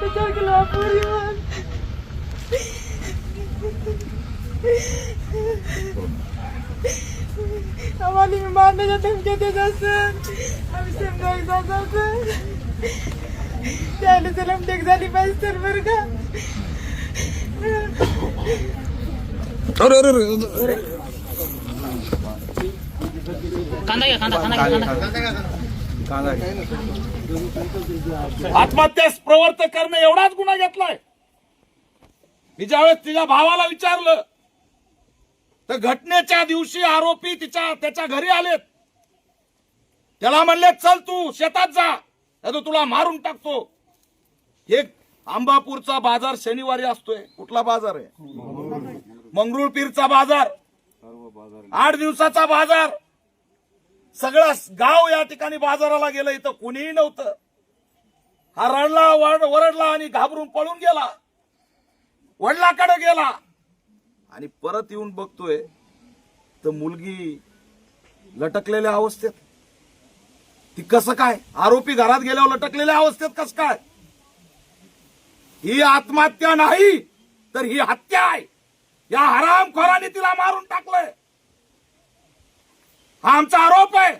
अत्याचार केला पोरीवर आम्हाला मी मारण्याच्या धमक्या देत असत आम्ही समजा एकदा जातो त्याला चला टेक झाली पाहिजे तर बरं का अरे अरे अरे अरे. कांदा घ्या आत्महत्यास प्रवर्त करणे एवढाच गुन्हा घेतलाय. मी ज्यावेळेस तिच्या भावाला विचारलं तर घटनेच्या दिवशी आरोपी तिच्या त्याच्या घरी आलेत. त्याला म्हणले चल तू शेतात जा नाही तुला मारून टाकतो. एक आंबापूरचा बाजार शनिवारी असतोय. कुठला बाजार आहे? मंगरुळपीरचा बाजार. आठ दिवसाचा बाजार. सगळा गाव या ठिकाणी बाजाराला गेलं इथं कुणीही नव्हतं. हा रडला वरडला आणि घाबरून पळून गेला. वडिलाकडे गेला. आणि परत येऊन बघतोय तर मुलगी लटकलेल्या अवस्थेत. ती कसं काय? आरोपी घरात गेल्यावर लटकलेल्या अवस्थेत कसं काय? ही आत्महत्या नाही तर ही हत्या आहे. या हरामखोराने तिला मारून टाकलंय. हा आमचा आरोप आहे.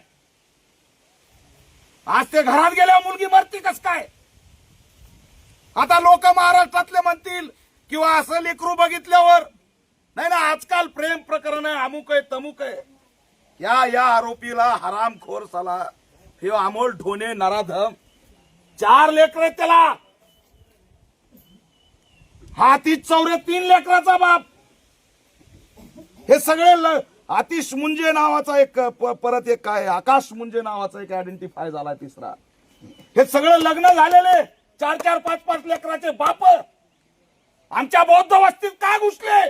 आज ते घरात गेल्यावर मुलगी मरती कस काय? आता लोक महाराष्ट्रातले म्हणतील किंवा असं लेकरू बघितल्यावर नाही ना आजकाल प्रेम प्रकरण आहे अमुक आहे तमुक आहे. या या आरोपीला हरामखोर साला हे अमोल ढोणे नराधम. चार लेकर आहेत त्याला. हाती चौरे तीन लेकराचा बाप. हे सगळे ल- आतिश मुंजे नावाचा एक परत एक काय आकाश मुंजे नावाचा एक आयडेंटिफाय झाला तिसरा. हे सगळं लग्न झालेले चार चार पाच पाच लेकराचे बाप. आमच्या बौद्ध वस्तीत का घुसले?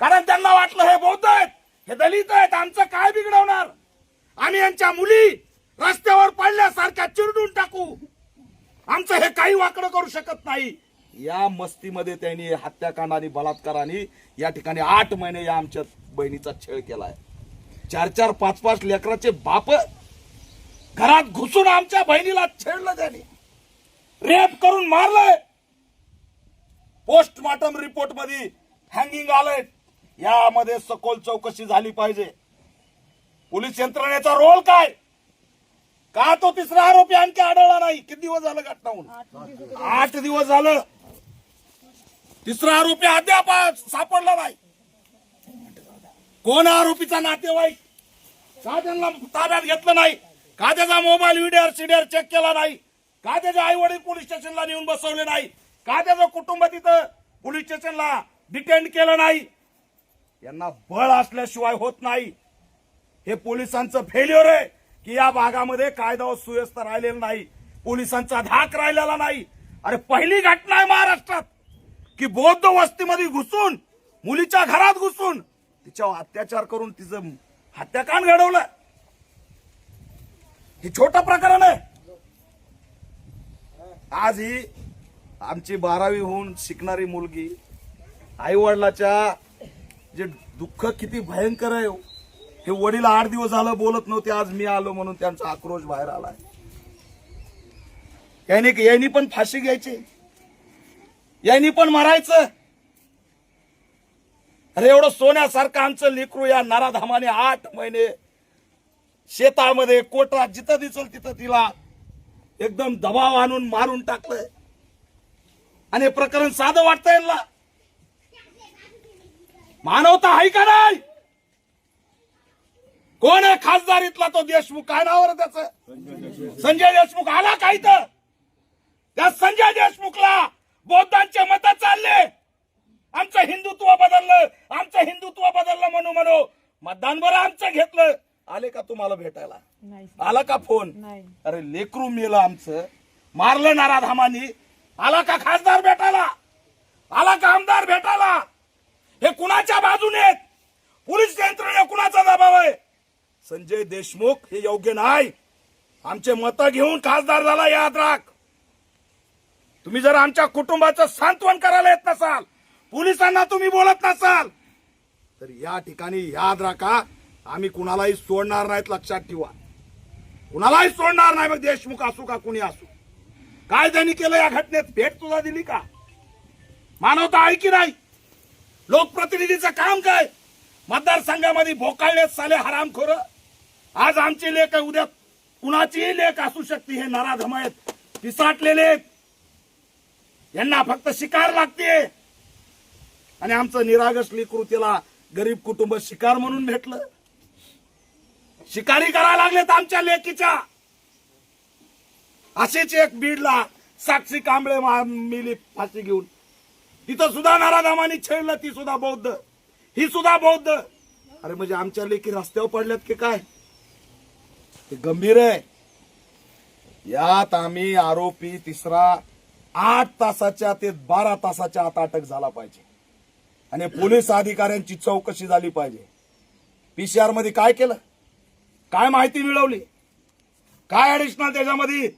कारण त्यांना वाटलं हे बौद्ध आहेत हे दलित आहेत आमचं काय बिघडवणार? आम्ही यांच्या मुली रस्त्यावर पडल्यासारख्या चिरडून टाकू. आमचं हे काही वाकडं करू शकत नाही. या मस्तीमध्ये त्यांनी हत्याकांड आणि बलात्काराने या ठिकाणी आठ महिने या आमच्या बहिणीचा छळ केलाय. चार चार पाच पाच लेकराचे बाप घरात घुसून आमच्या बहिणीला छेडलं त्यांनी. रेप करून मारलंय. पोस्टमॉर्टम रिपोर्टमध्ये हँगिंग आलंय. यामध्ये सखोल चौकशी झाली पाहिजे. पोलीस यंत्रणेचा रोल काय? का तो तिसरा आरोपी आणखी आढळला नाही? किती दिवस झालं घटना होऊन? आठ दिवस झालं. तिसरा आरोपी अद्याप सापडला नाही. कोण आरोपीचा नातेवाईक? का त्यांना ताब्यात घेतलं नाही. का त्याचा मोबाईल व्हिडिओ सीडीआर चेक केला नाही. का त्याचे आई वडील पोलीस स्टेशनला नेऊन बसवले नाही. का त्याचं कुटुंब तिथं पोलीस स्टेशनला डिटेंड केलं नाही. यांना बळ असल्याशिवाय होत नाही. हे पोलिसांचं फेल्युअर आहे की या भागामध्ये कायदा व सुव्यवस्था राहिलेला नाही. पोलिसांचा धाक राहिलेला नाही. अरे पहिली घटना आहे महाराष्ट्रात. की बौद्ध वस्तीमध्ये घुसून मुलीच्या घरात घुसून तिच्यावर अत्याचार करून तिचं हत्याकांड घडवलं. हे छोटं प्रकरण आहे. आज ही आमची बारावी होऊन शिकणारी मुलगी आई वडिलाच्या जे दुःख किती भयंकर आहे हो, हे वडील आठ दिवस झालं बोलत नव्हते आज मी आलो म्हणून त्यांचा आक्रोश बाहेर आलाय. यांनी पण फाशी घ्यायची. यांनी पण मरायचं. अरे एवढं सोन्यासारखं आमचं लेकरू या नाराधामाने आठ महिने शेतामध्ये कोटरात जिथं दिसल तिथं तिला एकदम दबाव आणून मारून टाकलंय. आणि प्रकरण साधं वाटतंय यांना. मानवता आहे का नाही? कोण आहे खासदारीतला तो देशमुख? काय नावर त्याच? संजय देशमुख आला काय तर त्या संजय देशमुखला बौद्धांचे मत चालले. आमचं हिंदुत्व बदललं. आमचं हिंदुत्व बदललं म्हणू म्हणू. मतदान बरं आमचं घेतलं. आले का तुम्हाला भेटायला? आला का फोन? अरे लेकरू मेलं आमचं. मारलं नाराधामानी आला का खासदार भेटायला? आला का आमदार भेटायला? हे कुणाच्या बाजूने आहेत? पोलीस यंत्रणा कुणाचा दबाव आहे? संजय देशमुख हे योग्य नाही. आमचे मतं घेऊन खासदार झाला याद राख. तुम्ही जर आमच्या कुटुंबाचं सांत्वन करायला येत नसाल पोलिसांना तुम्ही बोलत नसाल तर या ठिकाणी याद राखा आम्ही कुणालाही सोडणार नाहीत लक्षात ठेवा. कुणालाही सोडणार नाही मग देशमुख असू का कुणी असू. काय त्यांनी केलं या घटनेत भेट तुझा दिली का? मानवता आहे की नाही? लोकप्रतिनिधीचं काम काय? मतदारसंघामध्ये भोकाळले साले हरामखोर. आज आमची लेख आहे उद्या कुणाचीही लेख असू शकते हे नराधम आहेत पिसाटलेले आहेत. यांना फक्त शिकार लागते आणि आमचं निरागसली कृतीला गरीब कुटुंब शिकार म्हणून भेटलं. शिकारी करायला लागलेत आमच्या लेकीच्या. अशीच एक बीडला साक्षी कांबळे मिली फाशी घेऊन. तिथं सुद्धा नाराधामानी छेडलं ती सुद्धा बौद्ध. ही सुद्धा बौद्ध. अरे म्हणजे आमच्या लेखी रस्त्यावर पडल्यात की काय? ते गंभीर आहे. यात आम्ही आरोपी तिसरा आठ तासाच्या ते बारा तासाच्या आत अटक झाला पाहिजे. आणि पोलीस अधिकाऱ्यांची चौकशी झाली पाहिजे. पीसीआरमध्ये काय केलं? काय माहिती मिळवली? काय ऍडिशनल त्याच्यामध्ये?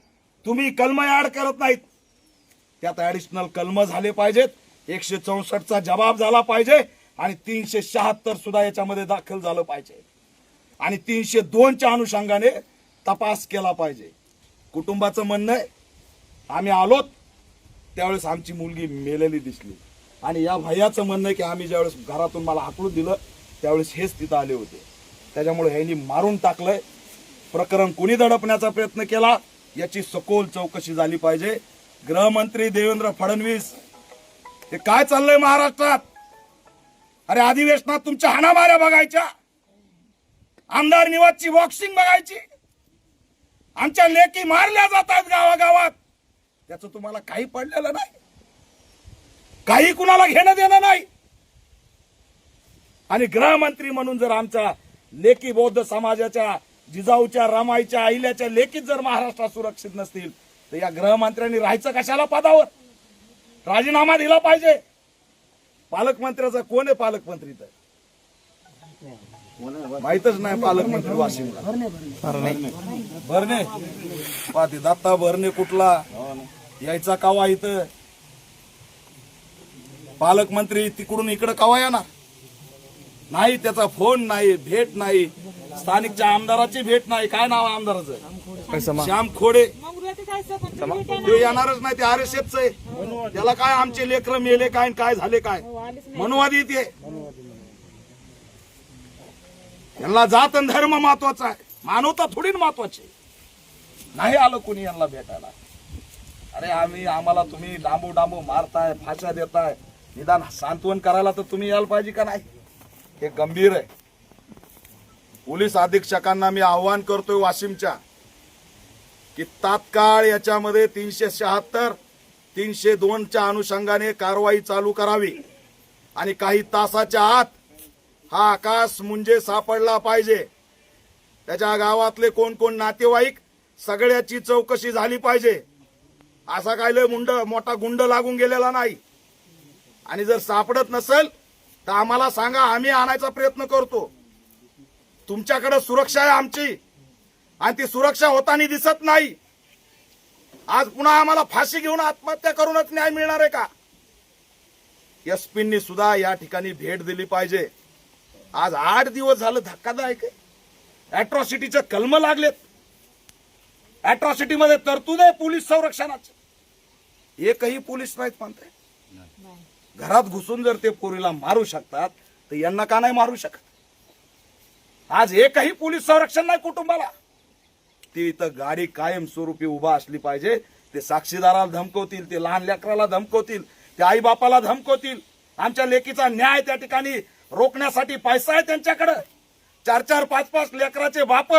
तुम्ही कलम ऍड करत नाहीत. त्यात ऍडिशनल कलम झाले पाहिजेत. एकशे चौसष्टचा जबाब झाला पाहिजे. आणि तीनशे शहात्तर सुद्धा याच्यामध्ये दाखल झालं पाहिजे. आणि तीनशे दोनच्या अनुषंगाने तपास केला पाहिजे. कुटुंबाचं म्हणणं आहे आम्ही आलोत. त्यावेळेस आमची मुलगी मेलेली दिसली. आणि या भैयाचं म्हणणं की आम्ही ज्यावेळेस घरातून मला हाकलून दिलं त्यावेळेस हेच तिथं आले होते. त्याच्यामुळे ह्यांनी मारून टाकलंय. प्रकरण कोणी दडपण्याचा प्रयत्न केला याची सखोल चौकशी झाली पाहिजे. गृहमंत्री देवेंद्र फडणवीस हे काय चाललंय महाराष्ट्रात? अरे अधिवेशनात तुमच्या हाणामाऱ्या बघायच्या. आमदार निवासची बॉक्सिंग बघायची. आमच्या लेकी मारल्या जातात गावागावात. त्याचं तुम्हाला काही पडलेलं नाही. काही कुणाला घेणं देणं नाही. आणि गृहमंत्री म्हणून जर आमच्या लेखी बौद्ध समाजाच्या जिजाऊच्या रमाईच्या अहिल्याच्या लेखीत जर महाराष्ट्रात सुरक्षित नसतील तर या गृहमंत्र्यांनी राहायचं कशाला पदावर? राजीनामा दिला पाहिजे. पालकमंत्र्याचा कोण आहे पालकमंत्री तर माहितच नाही पालकमंत्री वाशिमला. भरणे. पाहते दत्ता भरणे कुठला? यायचा कावा इथं? पालकमंत्री तिकडून इकडं कावा येणार? नाही त्याचा फोन नाही भेट नाही स्थानिकच्या आमदाराची भेट नाही. काय नाव आहे आमदाराचं? श्याम खोडे. ते येणारच नाही ते आर एस एफच आहे. त्याला काय आमचे लेकर मेले काय आणि काय झाले काय? मनुवादी ते. यांना जात आणि धर्म महत्त्वाचा आहे. मानवता थोडी ना महत्वाची नाही आलं कोणी यांना भेटायला. अरे आम्ही आम्हाला तुम्ही डांबू डांबू मारताय फाशा देताय. निदान सांत्वन करायला तर तुम्ही यायला पाहिजे का नाही? हे गंभीर आहे. पोलीस अधीक्षकांना मी आव्हान करतोय वाशिमच्या की तात्काळ याच्यामध्ये तीनशे शहात्तर तीनशे दोनच्या अनुषंगाने कारवाई चालू करावी. आणि काही तासाच्या आत हा आकाश मुंजे सापडला पाहिजे. त्याच्या गावातले कोण कोण नातेवाईक सगळ्याची चौकशी झाली पाहिजे. असा काय लय मुंड मोठा गुंड लागून गेलेला नाही. आणि जर सापडत नसेल तर आम्हाला सांगा आम्ही आणायचा प्रयत्न करतो. तुमच्याकडे सुरक्षा आहे आमची. आणि ती सुरक्षा होताना दिसत नाही. आज पुन्हा आम्हाला फाशी घेऊन आत्महत्या करूनच न्याय मिळणार आहे का? एसपींनी सुद्धा या ठिकाणी भेट दिली पाहिजे. आज आठ दिवस झालं धक्कादायक आहे. अॅट्रॉसिटीचे कलम लागलेत. अॅट्रॉसिटी मध्ये तरतूद आहे पोलीस संरक्षणाचे. एकही पोलीस नाहीत म्हणताय. घरात घुसून जर ते पोरीला मारू शकतात तर यांना का नाही मारू शकत? आज एकही पोलीस संरक्षण नाही कुटुंबाला. ती इथं गाडी कायमस्वरूपी उभा असली पाहिजे. ते साक्षीदाराला धमकवतील ते लहान लेकराला धमकवतील ते आई बापाला धमकवतील. आमच्या लेकीचा न्याय त्या ठिकाणी रोखण्यासाठी पैसा आहे त्यांच्याकडं. चार चार पाच पाच लेकराचे बाप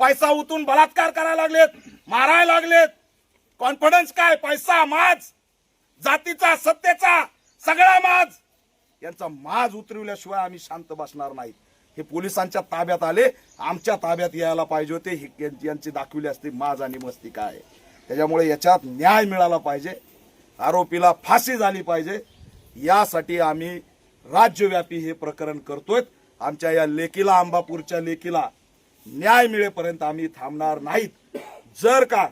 पैसा उतून बलात्कार करायला लागलेत मारायला लागलेत. कॉन्फिडन्स काय? पैसा माज. जातीचा सत्तेचा सगळा माज. यांचा माज उतरवल्याशिवाय आम्ही शांत बसणार नाही. हे पोलिसांच्या ताब्यात आले. आमच्या ताब्यात यायला पाहिजे होते. यांची दाखविली असते माज आणि मस्ती काय? आहे. त्याच्यामुळे याच्यात न्याय मिळाला पाहिजे. आरोपीला फाशी झाली पाहिजे. यासाठी आम्ही राज्यव्यापी हे प्रकरण करतोय आमच्या या लेकीला आंबापूरच्या लेकीला न्याय मिळेपर्यंत आम्ही थांबणार नाहीत. जर का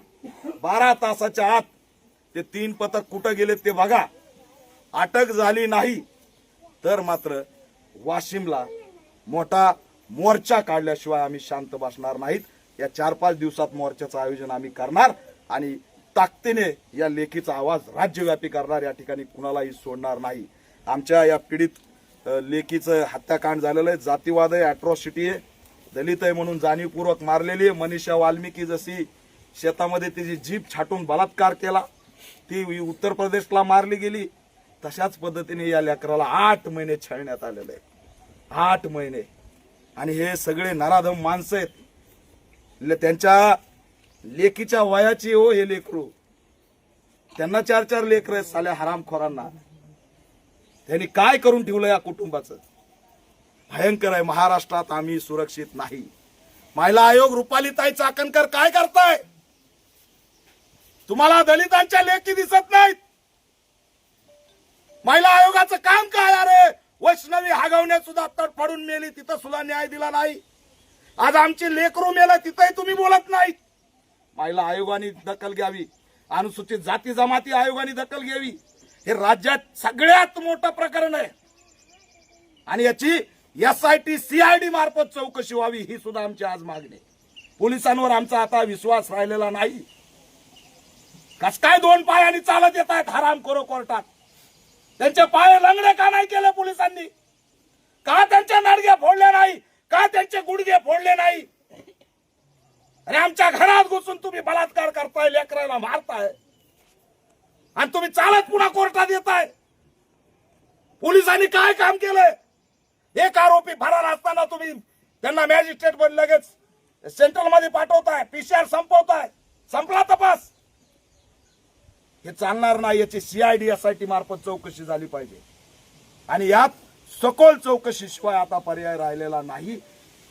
बारा तासाच्या आत ते तीन पथक कुठं गेले ते बघा. अटक झाली नाही तर मात्र वाशिमला मोठा मोर्चा काढल्याशिवाय आम्ही शांत बसणार नाहीत. या चार पाच दिवसात मोर्चाचं आयोजन आम्ही करणार आणि ताकदीने या लेखीचा आवाज राज्यव्यापी करणार या ठिकाणी कुणालाही सोडणार नाही. आमच्या या पीडित लेकीचं हत्याकांड झालेलं आहे. जातीवाद आहे अॅट्रॉसिटी आहे. दलित आहे म्हणून जाणीवपूर्वक मारलेली आहे. मनीषा वाल्मिकी जशी शेतामध्ये तिची जीप छाटून बलात्कार केला ती उत्तर प्रदेशला मारली गेली. तशाच पद्धतीने या लेकराला आठ महिने छळण्यात आलेलं आहे आठ महिने. आणि हे सगळे नराधम माणसं आहेत. ले- त्यांच्या लेकीच्या वयाची हो हे लेकरू. त्यांना चार चार लेकर आहेत साल्या हरामखोरांना. त्यांनी काय करून ठेवलं या कुटुंबाचं? भयंकर आहे. महाराष्ट्रात आम्ही सुरक्षित नाही. महिला आयोग रुपालीताई चाकणकर काय करताय? तुम्हाला दलितांच्या लेखी दिसत नाहीत. महिला आयोगाचं काम काय अरे वैष्णवी हागवण्यात सुद्धा तडफडून मेली. तिथं सुद्धा न्याय दिला नाही. आज आमची लेकरू मेला तिथंही तुम्ही बोलत नाहीत. महिला आयोगाने दखल घ्यावी. अनुसूचित जाती जमाती आयोगाने दखल घ्यावी. हे राज्यात सगळ्यात मोठं प्रकरण आहे. आणि याची एस आय टी सीआयडी मार्फत चौकशी व्हावी ही सुद्धा आमची आज मागणी पोलिसांवर आमचा आता विश्वास राहिलेला नाही. कस काय दोन पायाने चालत येत आहेत हराम करो कोर्टात? त्यांचे पाय लंगडे का नाही केले पोलिसांनी? का त्यांच्या नाडग्या फोडल्या नाही? का त्यांचे गुडघे फोडले नाही? अरे आमच्या घरात घुसून तुम्ही बलात्कार करताय लेकराला मारताय. आणि तुम्ही चालत पुन्हा कोर्टात येताय. पोलिसांनी काय काम केलंय? एक आरोपी फरार असताना तुम्ही त्यांना मॅजिस्ट्रेटमध्ये लगेच सेंट्रलमध्ये पाठवताय. पीसीआर संपवताय. संपला तपास. हे चालणार नाही याची सीआयडी एसआयटी मार्फत चौकशी झाली पाहिजे. आणि यात सखोल चौकशीशिवाय आता पर्याय राहिलेला नाही.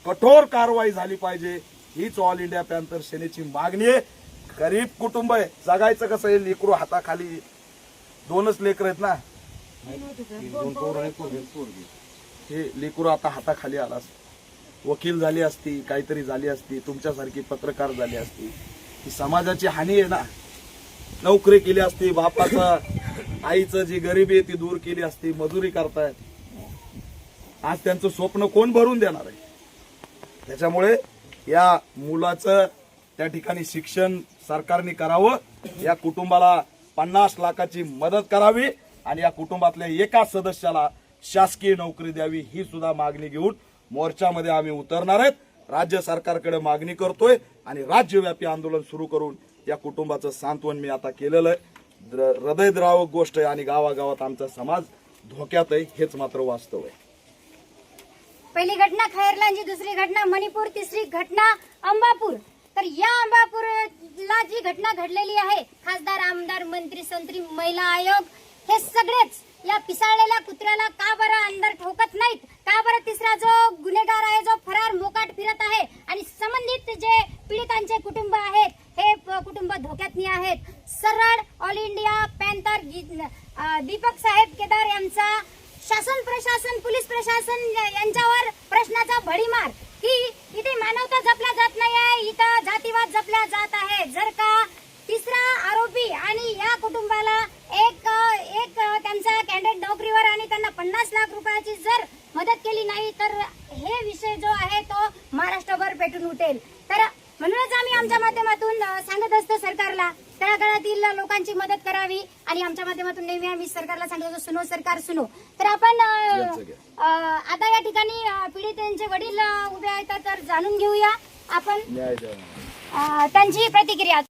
कठोर कारवाई झाली पाहिजे. हीच ऑल इंडिया पॅन्थर सेनेची मागणी आहे. गरीब कुटुंब आहे. जगायचं कसं आहे? लेकरू हाताखाली दोनच लेकर आहेत ना. हे लेकरू आता हाताखाली आला असतं. वकील झाली असती काहीतरी झाली असती तुमच्यासारखी पत्रकार झाली असती. ही समाजाची हानी आहे ना. नोकरी केली असती बापाचा आईचं जी गरिबी आहे ती दूर केली असती मजुरी करतायत. आज त्यांचं स्वप्न कोण भरून देणार आहे? त्याच्यामुळे या मुलाचं त्या ठिकाणी शिक्षण सरकारने करावं. या कुटुंबाला पन्नास लाखाची मदत करावी आणि या कुटुंबातल्या एका सदस्याला शासकीय नोकरी द्यावी ही सुद्धा मागणी घेऊन मोर्चामध्ये आम्ही उतरणार आहेत. राज्य सरकारकडे मागणी करतोय आणि राज्यव्यापी आंदोलन सुरू करून या कुटुंबाचं सांत्वन मी आता केलेलं आहे. हृदयद्रावक गोष्ट आहे आणि गावागावात आमचा समाज धोक्यात आहे हेच मात्र वास्तव आहे. पहिली घटना खैरलांची दुसरी घटना मणिपूर तिसरी घटना अंबापूर. तर या अंबापूरला जी घटना घडलेली आहे खासदार आमदार मंत्री संत्री महिला आयोग हे सगळेच या पिसाळलेल्या कुत्र्याला का बरं अंदर ठोकत नाहीत? का बरं तिसरा जो गुन्हेगार आहे जो फरार मोकाट फिरत आहे आणि संबंधित जे पीडितांचे कुटुंब आहेत हे प- कुटुंब धोक्यातनी आहेत सरळ ऑल इंडिया पॅन्थर गी- अं, दीपक साहेब केदार यांचा शासन प्रशासन पोलीस प्रशासन या- यांच्यावर प्रश्नाचा भडीमार की इथे मानवता जपल्या जात नाही आहे इथं जातीवाद जपल्या जात आहे जर का तिसरा आरोपी आणि या कुटुंबाला एक एक त्यांचा कॅन्डिडेट नोकरीवर आणि त्यांना पन्नास लाख रुपयाची जर मदत केली नाही तर हे विषय जो आहे तो महाराष्ट्रभर पेटून उठेल. तर म्हणूनच आम्ही आमच्या माध्यमातून सांगत असतो सरकारला तळागाळातील लोकांची मदत करावी आणि आमच्या माध्यमातून नेहमी आम्ही सरकारला सांगत असतो सुनो सरकार सुनो. तर आपण आता या ठिकाणी पीडितांचे वडील उभे आहेत तर जाणून घेऊया आपण त्यांची प्रतिक्रिया.